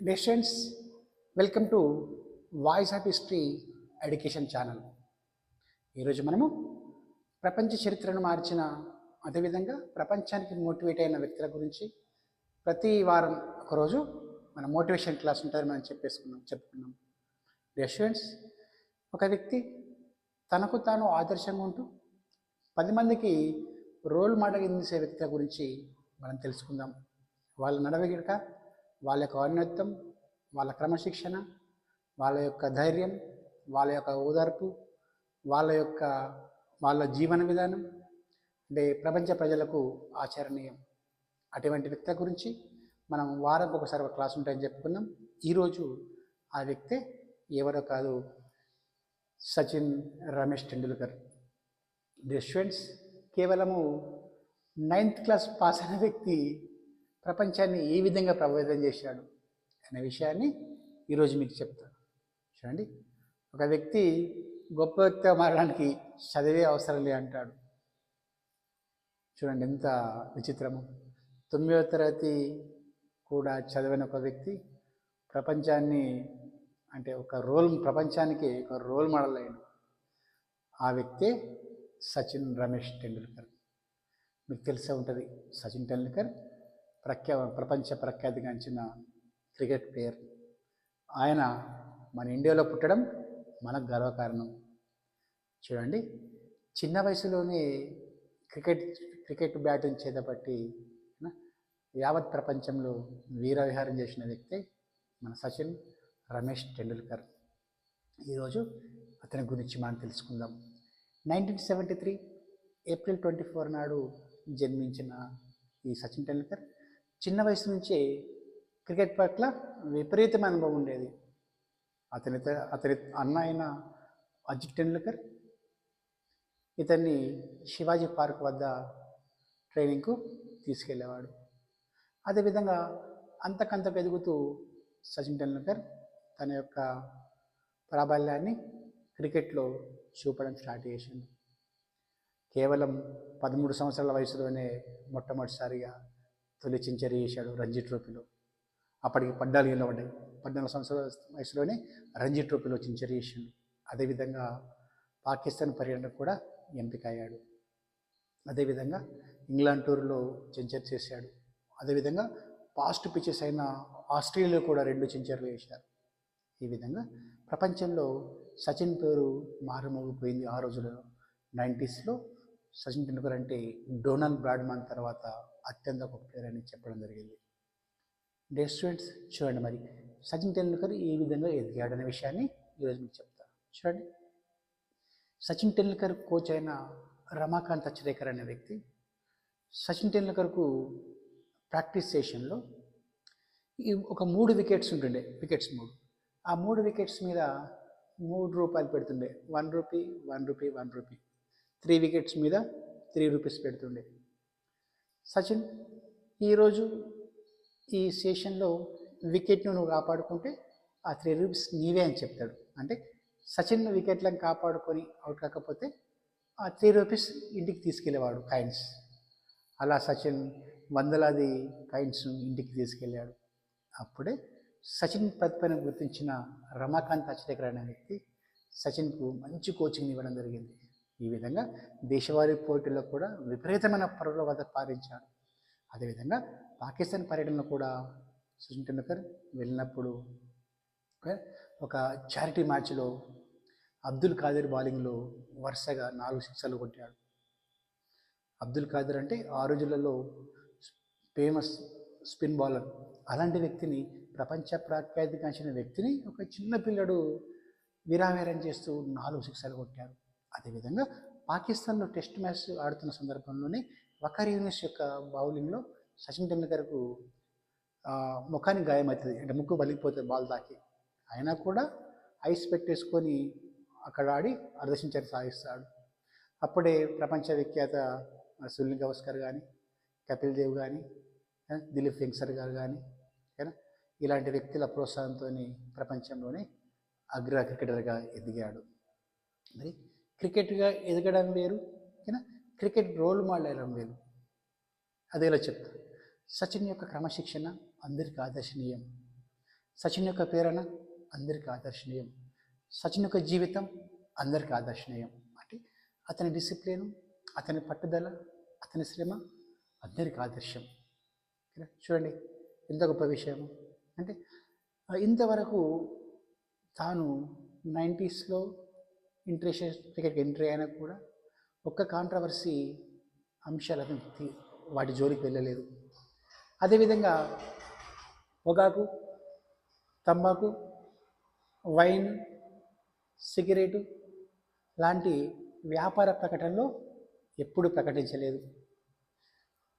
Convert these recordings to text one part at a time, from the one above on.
Dear welcome to voice of history education channel ఈరోజు మనము ప్రపంచ చరిత్రను మార్చిన అదేవిధంగా ప్రపంచానికి మోటివేట్ అయిన వ్యక్తుల గురించి ప్రతి వారం ఒకరోజు మన మోటివేషన్ క్లాస్ ఉంటుంది మనం చెప్పేసుకున్నాం చెప్పుకున్నాం. డియర్ స్టూడెంట్స్ ఒక వ్యక్తి తనకు తాను ఆదర్శంగా ఉంటూ పది మందికి రోల్ మోడల్ అందించే వ్యక్తుల గురించి మనం తెలుసుకుందాం. వాళ్ళ నడవగిడక వాళ్ళ యొక్క ఔన్నత్యం వాళ్ళ క్రమశిక్షణ వాళ్ళ యొక్క ధైర్యం వాళ్ళ యొక్క ఓదార్పు వాళ్ళ యొక్క వాళ్ళ జీవన విధానం. అంటే ప్రపంచ ప్రజలకు ఆచరణీయం. అటువంటి వ్యక్తి గురించి మనం వారం ఒకసారి ఒక క్లాస్ ఉంటాయని చెప్పుకున్నాం. ఈరోజు ఆ వ్యక్తే ఎవరో కాదు సచిన్ రమేష్ టెండూల్కర్. డియర్ స్టూడెంట్స్ కేవలము నైన్త్ క్లాస్ పాస్ అయిన వ్యక్తి ప్రపంచాన్ని ఏ విధంగా ప్రభావితం చేశాడు అనే విషయాన్ని ఈరోజు మీకు చెప్తాను. చూడండి. ఒక వ్యక్తి గొప్ప వ్యక్తిగా మారడానికి చదివే అవసరం లే అంటాడు. చూడండి ఎంత విచిత్రము. తొమ్మిదవ తరగతి కూడా చదివిన ఒక వ్యక్తి ప్రపంచాన్ని అంటే ఒక రోల్ ప్రపంచానికి ఒక రోల్ మోడల్ అయ్యాడు ఆ వ్యక్తే సచిన్ రమేష్ టెండూల్కర్. మీకు తెలిసే ఉంటుంది సచిన్ టెండూల్కర్. ప్రఖ్యా ప్రపంచ ప్రఖ్యాతిగాంచిన క్రికెట్ ప్లేయర్. ఆయన మన ఇండియాలో పుట్టడం మనకు గర్వకారణం. చూడండి చిన్న వయసులోనే క్రికెట్ క్రికెట్ బ్యాటింగ్ చేతపట్టి యావత్ ప్రపంచంలో వీరవిహారం చేసిన వ్యక్తి మన సచిన్ రమేష్ టెండూల్కర్. ఈరోజు అతని గురించి మనం తెలుసుకుందాం. Nineteen seventy three April twenty four నాడు జన్మించిన ఈ సచిన్ టెండూల్కర్ చిన్న వయసు నుంచి క్రికెట్ పట్ల విపరీతమైన అనుభవం ఉండేది. అతని అతని అన్న అయిన అజిత్ టెండూల్కర్ ఇతన్ని శివాజీ పార్క్ వద్ద ట్రైనింగ్కు తీసుకెళ్ళేవాడు అదేవిధంగా అంతకంతకు ఎదుగుతూ సచిన్ టెండూల్కర్ తన యొక్క ప్రాబల్యాన్ని క్రికెట్లో చూపడం స్టార్ట్ చేసింది కేవలం పదమూడు సంవత్సరాల వయసులోనే మొట్టమొదటిసారిగా తొలి సెంచరీ చేశాడు రంజీ ట్రోఫీలో. అప్పటికి పద్నాలుగు ఏళ్ళు పడ్డాయి. పద్నాలుగు సంవత్సరాల వయసులోనే రంజీ ట్రోఫీలో సెంచరీ చేసిండు. అదేవిధంగా పాకిస్తాన్ పర్యటనకు కూడా ఎంపిక అయ్యాడు అదేవిధంగా ఇంగ్లాండ్ టూర్లో సెంచరీ చేశాడు. అదేవిధంగా పాస్ట్ పిచెస్ అయిన ఆస్ట్రేలియాలో కూడా రెండు సెంచరీలు వేశారు ఈ విధంగా ప్రపంచంలో సచిన్ పేరు మారుమోగిపోయింది ఆ రోజులలో. నైంటీస్లో సచిన్ టెండూల్కర్ అంటే డొనాల్డ్ బ్రాడ్మాన్ తర్వాత అత్యంత గొప్ప ప్లేయర్ అని చెప్పడం జరిగింది. డే స్టూడెంట్స్ చూడండి మరి సచిన్ టెండూల్కర్ ఏ విధంగా ఎదిగాడనే విషయాన్ని ఈరోజు మీకు చెప్తాను చూడండి. సచిన్ టెండూల్కర్ కోచ్ అయిన రమాకాంత్ అచ్చరేకర్ అనే వ్యక్తి సచిన్ టెండూల్కర్కు ప్రాక్టీస్ సెషన్లో ఈ ఒక మూడు వికెట్స్ ఉంటుండే వికెట్స్ మూడు. ఆ మూడు వికెట్స్ మీద మూడు రూపాయలు పెడుతుండే. One rupee one rupee one rupee. Three wickets మీద త్రీ రూపీస్ పెడుతుండే. సచిన్ ఈరోజు ఈ సెషన్లో వికెట్ను నువ్వు కాపాడుకుంటే ఆ త్రీ రూపీస్ నీవే అని చెప్తాడు. అంటే సచిన్ వికెట్లను కాపాడుకొని అవుట్ కాకపోతే ఆ త్రీ రూపీస్ ఇంటికి తీసుకెళ్ళేవాడు కాయిన్స్ అలా సచిన్ వందలాది కాయిన్స్ ఇంటికి తీసుకెళ్ళాడు. అప్పుడే సచిన్ ప్రతిభను గుర్తించిన రమాకాంత్ అచ్రేకర్ అనే వ్యక్తి సచిన్కు మంచి కోచింగ్ ఇవ్వడం జరిగింది. ఈ విధంగా దేశవారి పోటీల్లో కూడా విపరీతమైన పరుల వద్ద పారించాడు. అదేవిధంగా పాకిస్తాన్ పర్యటనలో కూడా సచిన్ టెండూల్కర్ వెళ్ళినప్పుడు ఒక చారిటీ మ్యాచ్లో అబ్దుల్ ఖాదిర్ బౌలింగ్లో వరుసగా నాలుగు సిక్సర్లు కొట్టాడు. అబ్దుల్ ఖాదిర్ అంటే ఆ రోజులలో ఫేమస్ స్పిన్ బౌలర్ అలాంటి వ్యక్తిని ప్రపంచ ప్రఖ్యాతిగాంచిన వ్యక్తిని ఒక చిన్న పిల్లడు విరావేరం చేస్తూ నాలుగు సిక్సర్లు కొట్టారు అదేవిధంగా పాకిస్తాన్లో టెస్ట్ మ్యాచ్ ఆడుతున్న సందర్భంలోనే వకర్ యూనిస్ యొక్క బౌలింగ్లో సచిన్ టెండూల్కర్కు ముఖానికి గాయమవుతుంది అంటే ముక్కు బలిగిపోతుంది బాల్ తాకి. అయినా కూడా ఐస్ పెట్టేసుకొని అక్కడ ఆడి అర్ధసించరి సాగిస్తాడు అప్పుడే ప్రపంచ విఖ్యాత సునీల్ గవస్కర్ కానీ కపిల్ దేవ్ కానీ దిలీప్ వెంకసర్ గారు కానీ ఇలాంటి వ్యక్తుల ప్రోత్సాహంతో ప్రపంచంలోనే అగ్ర క్రికెటర్గా ఎదిగాడు. మరి క్రికెట్గా ఎదగడం వేరు ఓకేనా? క్రికెట్ రోల్ మోడల్ అయ్యడం వేరు అదేలా చెప్తా. సచిన్ యొక్క క్రమశిక్షణ అందరికీ ఆదర్శనీయం. సచిన్ యొక్క ప్రేరణ అందరికీ ఆదర్శనీయం. సచిన్ యొక్క జీవితం అందరికీ ఆదర్శనీయం. అంటే అతని డిసిప్లిన్ అతని పట్టుదల అతని శ్రమ అందరికీ ఆదర్శం. చూడండి ఎంత గొప్ప విషయం అంటే ఇంతవరకు తాను నైంటీస్లో ఇంటర్నేషనల్ క్రికెట్కి ఎంట్రీ అయినా కూడా ఒక్క కాంట్రవర్సీ అంశాలు అతను వాటి జోలికి వెళ్ళలేదు. అదేవిధంగా పొగాకు తంబాకు వైన్ సిగరెటు లాంటి వ్యాపార ప్రకటనలో ఎప్పుడు ప్రకటించలేదు.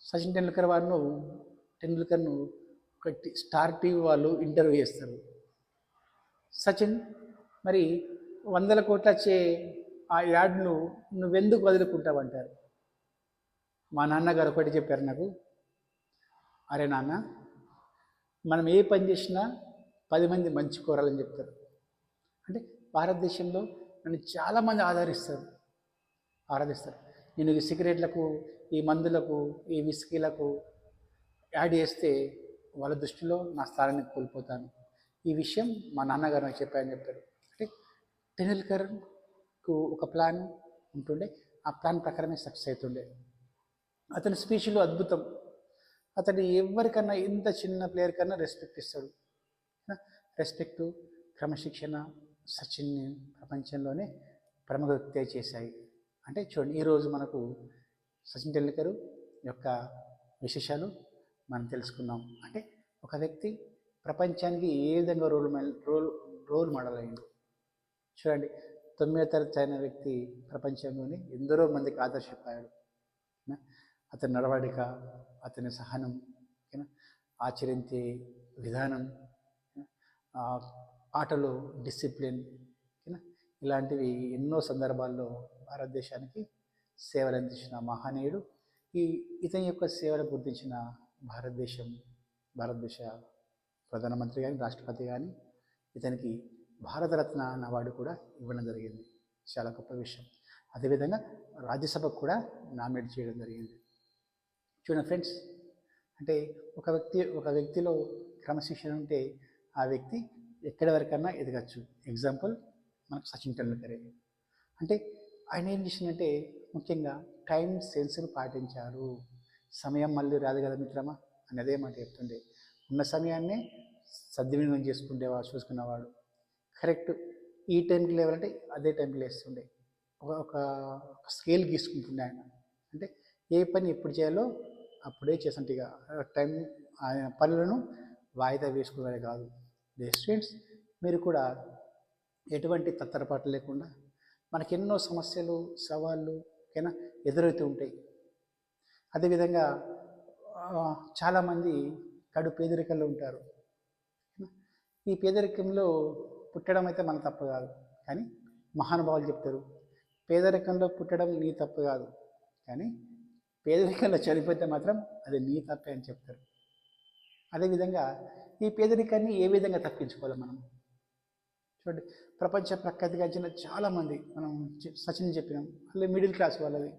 సచిన్ టెండూల్కర్ వారిను టెండూల్కర్ను స్టార్ టీవీ వాళ్ళు ఇంటర్వ్యూ చేస్తారు. సచిన్ మరి వందల కోట్ల వచ్చే ఆ యాడ్ను నువ్వెందుకు వదులుకుంటావంటారు? మా నాన్నగారు ఒకటి చెప్పారు నాకు. అరే నాన్న మనం ఏ పని చేసినా పది మంది మంచి కోరాలని చెప్తారు. అంటే భారతదేశంలో నన్ను చాలామంది ఆదరిస్తారు. ఆరాధిస్తారు. నేను ఈ సిగరెట్లకు ఈ మందులకు ఈ విస్కీలకు యాడ్ చేస్తే వాళ్ళ దృష్టిలో నా స్థానాన్ని కోల్పోతాను. ఈ విషయం మా నాన్నగారు నాకు చెప్పారని చెప్పారు టెండూల్కర్కు ఒక ప్లాన్ ఉంటుండే. ఆ ప్లాన్ ప్రకారమే సక్సెస్ అవుతుండే అతని స్పీచ్లో అద్భుతం. అతడు ఎవరికన్నా ఇంత చిన్న ప్లేయర్ కన్నా రెస్పెక్ట్ ఇస్తాడు. రెస్పెక్టు క్రమశిక్షణ సచిన్ని ప్రపంచంలోనే ప్రముఖ వ్యక్తి చేశాయి. అంటే చూడండి ఈరోజు మనకు సచిన్ టెండూల్కర్ యొక్క విశేషాలు మనం తెలుసుకున్నాం అంటే ఒక వ్యక్తి ప్రపంచానికి ఏ విధంగా రోల్ రోల్ రోల్ మోడల్ అయింది చూడండి తొమ్మిదో తరగతి అయిన వ్యక్తి ప్రపంచంలోని ఎందరో మందికి ఆదర్శపోయాడు అతని నడవడిక అతని సహనం ఓకేనా ఆచరించే విధానం ఆ ఆటలో డిసిప్లిన్ ఓకేనా ఇలాంటివి ఎన్నో సందర్భాల్లో భారతదేశానికి సేవలు అందించిన మహనీయుడు. ఈ ఇతని యొక్క సేవలు గుర్తించిన భారతదేశం భారతదేశ ప్రధానమంత్రి కానీ రాష్ట్రపతి కానీ ఇతనికి భారతరత్న అన్నవాడు అవార్డు కూడా ఇవ్వడం జరిగింది. చాలా గొప్ప విషయం. అదేవిధంగా రాజ్యసభకు కూడా నామినేట్ చేయడం జరిగింది. చూడండి ఫ్రెండ్స్ అంటే ఒక వ్యక్తి ఒక వ్యక్తిలో క్రమశిక్షణ ఉంటే ఆ వ్యక్తి ఎక్కడి వరకన్నా ఎదగచ్చు. ఎగ్జాంపుల్ మనకు సచిన్ టెండూల్కరే. అంటే ఆయన ఏం చేసిందంటే ముఖ్యంగా టైం సెన్స్ను పాటించారు. సమయం మళ్ళీ రాదు కదా మిత్రమా? అని అదే మాట చెప్తుండే. ఉన్న సమయాన్నే సద్వినియోగం చేసుకునేవాడు చూసుకునేవాడు. కరెక్ట్. ఈ టైంకి లేవాలంటే అదే టైంకి లేస్తుండే. ఒక ఒక స్కేల్ గీసుకుంటుండే ఆయన. అంటే ఏ పని ఎప్పుడు చేయాలో అప్పుడే చేసంటే ఇక టైం ఆయన పనులను వాయిదా వేసుకునేది కాదు. స్టూడెంట్స్ మీరు కూడా ఎటువంటి తత్తరపాటు లేకుండా మనకి ఎన్నో సమస్యలు సవాళ్ళు ఓకేనా ఎదురవుతూ ఉంటాయి. అదేవిధంగా చాలామంది కడు పేదరికంలో ఉంటారు. ఈ పేదరికంలో పుట్టడం అయితే మన తప్పు కాదు. కానీ మహానుభావులు చెప్తారు పేదరికంలో పుట్టడం నీ తప్పు కాదు. కానీ పేదరికంలో చనిపోతే మాత్రం అది నీ తప్పే అని చెప్తారు. అదేవిధంగా ఈ పేదరికాన్ని ఏ విధంగా తప్పించుకోవాలి మనం? చూడండి ప్రపంచ ప్రఖ్యాతిగాంచిన చాలామంది మనం సచిన్ చెప్పినాం అలా మిడిల్ క్లాస్ వాళ్ళది.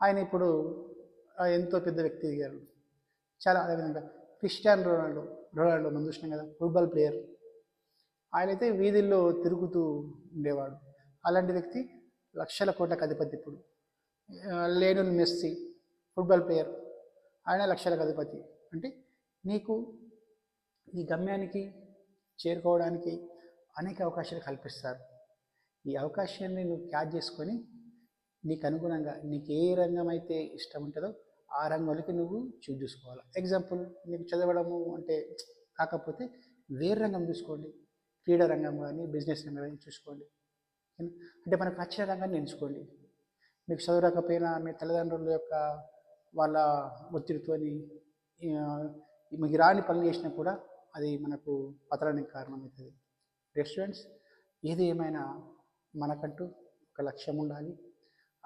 ఆయన ఇప్పుడు ఎంతో పెద్ద వ్యక్తి ఎదిగారు చాలా అదేవిధంగా క్రిస్టియన్ రొనాల్డో రొనాల్డో మనం చూసినాం కదా ఫుట్బాల్ ప్లేయర్. ఆయన అయితే వీధుల్లో తిరుగుతూ ఉండేవాడు. అలాంటి వ్యక్తి లక్షల కోట్లకు అధిపతి ఇప్పుడు. లేనున్ మెస్సీ ఫుట్బాల్ ప్లేయర్ ఆయన లక్షలకు అధిపతి. అంటే నీకు నీ గమ్యానికి చేరుకోవడానికి అనేక అవకాశాలు కల్పిస్తారు. ఈ అవకాశాన్ని నువ్వు క్యాచ్ చేసుకొని నీకు అనుగుణంగా నీకు ఏ రంగం అయితే ఇష్టం ఉంటుందో ఆ రంగంలోకి నువ్వు చూజ్ చేసుకోవాలి. ఎగ్జాంపుల్ నీకు చదవడము అంటే కాకపోతే వేరే రంగం చూసుకోండి. క్రీడా రంగం కానీ బిజినెస్ రంగం కానీ చూసుకోండి. అంటే మనకు నచ్చిన రంగాన్ని ఎంచుకోండి. మీకు చదువు రాకపోయినా మీ తల్లిదండ్రుల యొక్క వాళ్ళ ఒత్తిడితోని మీకు రాని పనులు చేసినా కూడా అది మనకు పతనానికి కారణమవుతుంది. రెస్టారెంట్స్ ఏది ఏమైనా మనకంటూ ఒక లక్ష్యం ఉండాలి.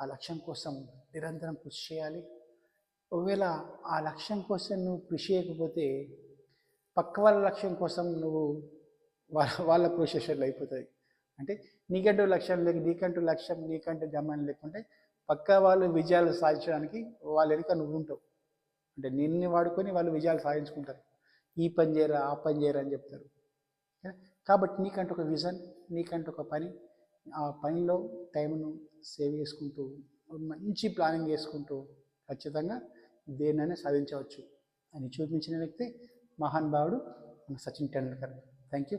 ఆ లక్ష్యం కోసం నిరంతరం కృషి చేయాలి. ఒకవేళ ఆ లక్ష్యం కోసం నువ్వు కృషి చేయకపోతే పక్క వాళ్ళ లక్ష్యం కోసం నువ్వు వాళ్ళ వాళ్ళ ప్రొసెషన్లు అయిపోతాయి. అంటే నీకంటూ లక్ష్యం లేక నీకంటూ లక్ష్యం నీకంటూ గమ్యం లేకుంటే పక్క వాళ్ళు విజయాలు సాధించడానికి వాళ్ళ వెనుక నువ్వు ఉంటావు. అంటే నిన్ను వాడుకొని వాళ్ళు విజయాలు సాధించుకుంటారు. ఈ పని చేయరా ఆ పని చేయరా అని చెప్తారు. కాబట్టి నీకంటూ ఒక విజన్ నీకంటూ ఒక పని. ఆ పనిలో టైంను సేవ్ చేసుకుంటూ మంచి ప్లానింగ్ చేసుకుంటూ ఖచ్చితంగా దేన్నైనా సాధించవచ్చు అని చూపించిన వ్యక్తి మహానుభావుడు మన Sachin Tendulkar. Thank you